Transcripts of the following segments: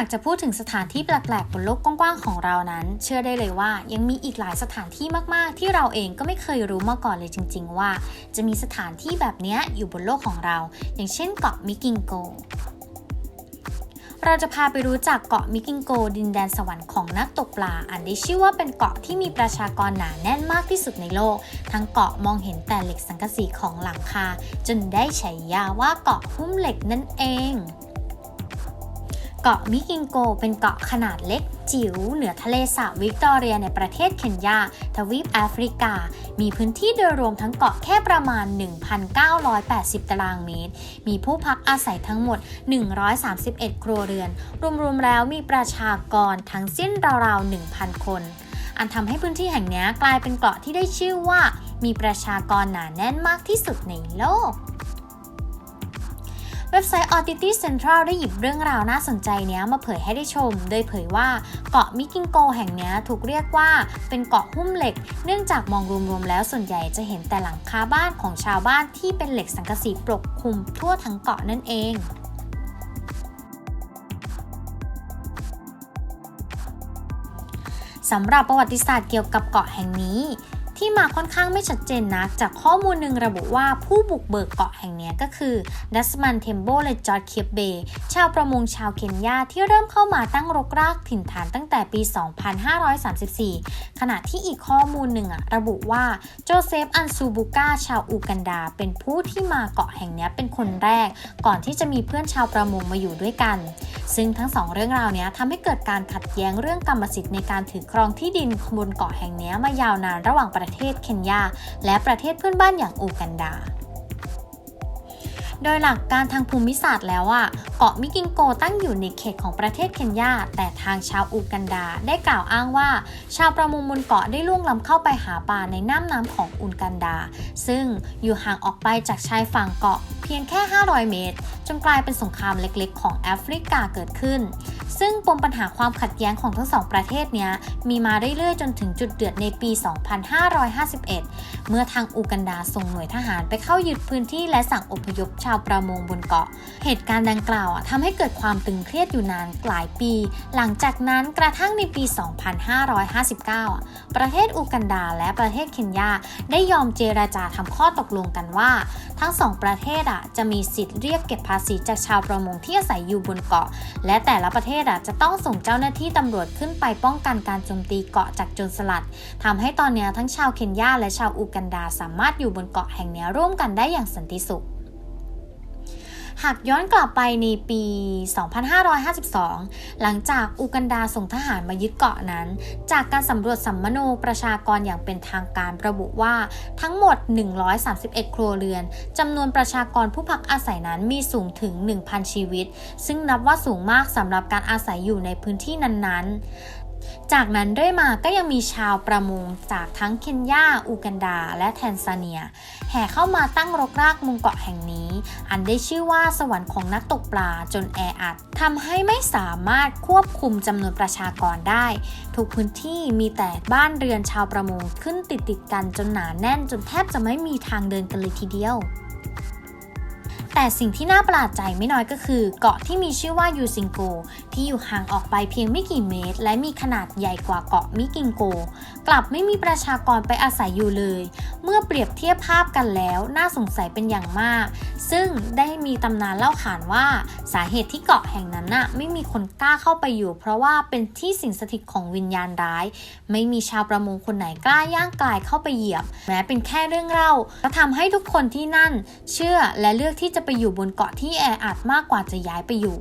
ากจะพูดถึงสถานที่แปลกๆบนโลกกว้างๆของเรานั้น เชื่อได้เลยว่ายังมีอีกหลายสถานที่มากๆ ที่เราเองก็ไม่เคยรู้มาก่อนเลยจริง ๆ ว่า จะมีสถานที่แบบนี้อยู่บนโลกของเรา อย่างเช่นเกาะมิกิงโกเราจะพาไปรู้จักเกาะมิกิงโก ดินแดนสวรรค์ของนักตกปลา อันได้ชื่อว่าเป็นเกาะที่มีประชากรหนาแน่นมากที่สุดในโลก ทั้งเกาะมองเห็นแต่เหล็กสังกะสีของหลังคา จนได้ฉายาว่าเกาะหุ้มเหล็กนั่นเอง เกาะมิกิงโกเป็นเกาะขนาดเล็ก จิ๋วเหนือทะเลสาบวิกตอเรียในประเทศเคนยา ทวีปแอฟริกา มีพื้นที่โดยรวมทั้งเกาะแค่ประมาณ 1,980 ตารางเมตร มีผู้พักอาศัยทั้งหมด 131 ครัวเรือน รวมๆแล้วมีประชากรทั้งสิ้นราวๆ 1,000 คน อันทำให้พื้นที่แห่งนี้กลายเป็นเกาะที่ได้ชื่อว่า มีประชากรหนาแน่นมากที่สุดในโลก เว็บไซต์ Audity Central ได้หยิบเรื่องราวน่าสนใจนี้มาเผยให้ได้ชม โดยเผยว่าเกาะมิกิงโกแห่งนี้ถูกเรียกว่าเป็นเกาะหุ้มเหล็ก เนื่องจากมองรวมๆแล้วส่วนใหญ่จะเห็นแต่หลังคาบ้านของชาวบ้านที่เป็นเหล็กสังกะสีปกคลุมทั่วทั้งเกาะนั่นเองสำหรับประวัติศาสตร์เกี่ยวกับเกาะแห่งนี้ ที่มาค่อนข้างไม่ชัดเจนนัก จากข้อมูลหนึ่งระบุว่าผู้บุกเบิกเกาะแห่งนี้ก็คือดัสมันเทมโบและจอร์ดเคียบเบย์ชาวประมงชาวเคนยาที่เริ่มเข้ามาตั้งรกรากถิ่นฐานตั้งแต่ปี 2534 ขณะที่อีกข้อมูลหนึ่งอะระบุว่าโจเซฟอันซูบูกาชาวอูกันดา เป็นผู้ที่มาเกาะแห่งนี้เป็นคนแรก ก่อนที่จะมีเพื่อนชาวประมงมาอยู่ด้วยกัน ซึ่งทั้งสองเรื่องราวนี้ทำให้เกิดการขัดแย้งเรื่องกรรมสิทธิ์ในการถือครองที่ดินบนเกาะแห่งนี้มายาวนานระหว่างประเทศเคนยา และประเทศเพื่อนบ้านอย่างอูกันดาโดยหลักการทางภูมิศาสตร์แล้วอะ เกาะมิกิงโกตั้งอยู่ในเขตของประเทศเคนยา แต่ทางชาวอูกันดาได้กล่าวอ้างว่า ชาวประมงบนเกาะได้ล่วงล้ำเข้าไปหาปลาในน้ำน้ำของอูกันดา ซึ่งอยู่ห่างออกไปจากชายฝั่งเกาะเพียงแค่ 500 เมตร จนกลายเป็นสงครามเล็กๆ ของแอฟริกาเกิดขึ้น ซึ่งปมปัญหาความขัดแย้งของทั้งสองประเทศนี้มีมาเรื่อยๆ จนถึงจุดเดือดในปี 2551 เมื่อทางอูกันดาส่งหน่วยทหารไปเข้ายึดพื้นที่และสั่งอพยพชาวประมงบนเกาะ เหตุการณ์ดังกล่าวอะทำให้เกิดความตึงเครียดอยู่นานหลายปี หลังจากนั้นกระทั่งในปี 2559 ประเทศอูกันดาและประเทศเคนยาได้ยอมเจราจาทำข้อตกลงกันว่า ทั้งสองประเทศอะจะมีสิทธิ์เรียกเก็บภาษีจากชาวประมงที่อาศัยอยู่บนเกาะ และแต่ละประเทศอะจะต้องส่งเจ้าหน้าที่ตำรวจขึ้นไปป้องกันการโจมตีเกาะจากโจรสลัดทำให้ตอนนี้ทั้งชาวเคนยาและชาวอูกันดาสามารถอยู่บนเกาะแห่งนี้ร่วมกันได้อย่างสันติสุข หากย้อนกลับไปในปี 2552 หลังจากอูกันดาส่งทหารมายึดเกาะนั้น จากการสำรวจสัมมโนประชากรอย่างเป็นทางการระบุว่าทั้งหมด 131 ครัวเรือน จำนวนประชากรผู้พักอาศัยนั้นมีสูงถึง 1,000 ชีวิต ซึ่งนับว่าสูงมากสำหรับการอาศัยอยู่ในพื้นที่นั้นๆ จากนั้นเรื่อยมาก็ยังมีชาวประมงจากทั้งเคนยา อูกันดา และแทนซาเนีย แห่เข้ามาตั้งรกรากมุงเกาะแห่งนี้ อันได้ชื่อว่าสวรรค์ของนักตกปลาจนแออัดทำให้ไม่สามารถควบคุมจำนวนประชากรได้ ทุกพื้นที่มีแต่บ้านเรือนชาวประมงขึ้นติดติดกันจนหนาแน่นจนแทบจะไม่มีทางเดินกันเลยทีเดียว แต่สิ่งที่น่าประหลาดใจไม่น้อยก็คือ เกาะที่มีชื่อว่ายูซิงโก ที่อยู่ห่างออกไปเพียงไม่กี่เมตร และมีขนาดใหญ่กว่าเกาะมิกิงโก กลับไม่มีประชากรไปอาศัยอยู่เลย เมื่อเปรียบเทียบภาพกันแล้วน่าสงสัยเป็นอย่างมาก ซึ่งได้มีตำนานเล่าขานว่าสาเหตุที่เกาะแห่งนั้นน่ะไม่มีคนกล้าเข้าไปอยู่ เพราะว่าเป็นที่สิงสถิตของวิญญาณร้าย ไม่มีชาวประมงคนไหนกล้าย่างกายเข้าไปเหยียบ แม้เป็นแค่เรื่องเล่าก็ทำให้ทุกคนที่นั่น เชื่อและเลือกที่จะไปอยู่บนเกาะที่แออัดมากกว่าจะย้ายไปอยู่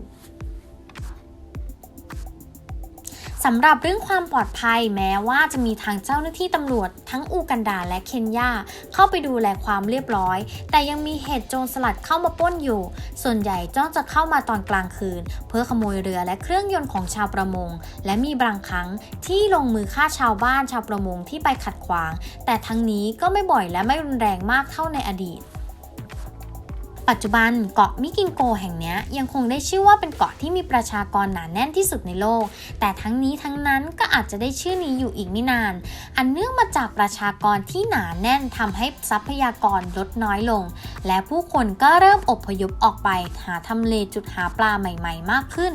สำหรับเรื่องความปลอดภัยแม้ว่าจะมีทางเจ้าหน้าที่ตำรวจทั้งอูกันดาและเคนยาเข้าไปดูแลความเรียบร้อย แต่ยังมีเหตุโจรสลัดเข้ามาป้นอยู่ ส่วนใหญ่จ้องจะเข้ามาตอนกลางคืน เพื่อขโมยเรือและเครื่องยนต์ของชาวประมง และมีบางครั้งที่ลงมือฆ่าชาวบ้านชาวประมงที่ไปขัดขวาง แต่ทั้งนี้ก็ไม่บ่อยและไม่รุนแรงมากเท่าในอดีต ปัจจุบันเกาะมิกิงโกแห่งนี้ยยังคงได้ชื่อว่าเป็นเกาะที่มีประชากรหนาแน่นที่สุดในโลก แต่ทั้งนี้ทั้งนั้นก็อาจจะได้ชื่อนี้อยู่อีกไม่นาน อันเนื่องมาจากประชากรที่หนาแน่นทำให้ทรัพยากรลดน้อยลง และผู้คนก็เริ่มอพยพออกไปหาทำเลจุดหาปลาใหม่ ๆ มากขึ้น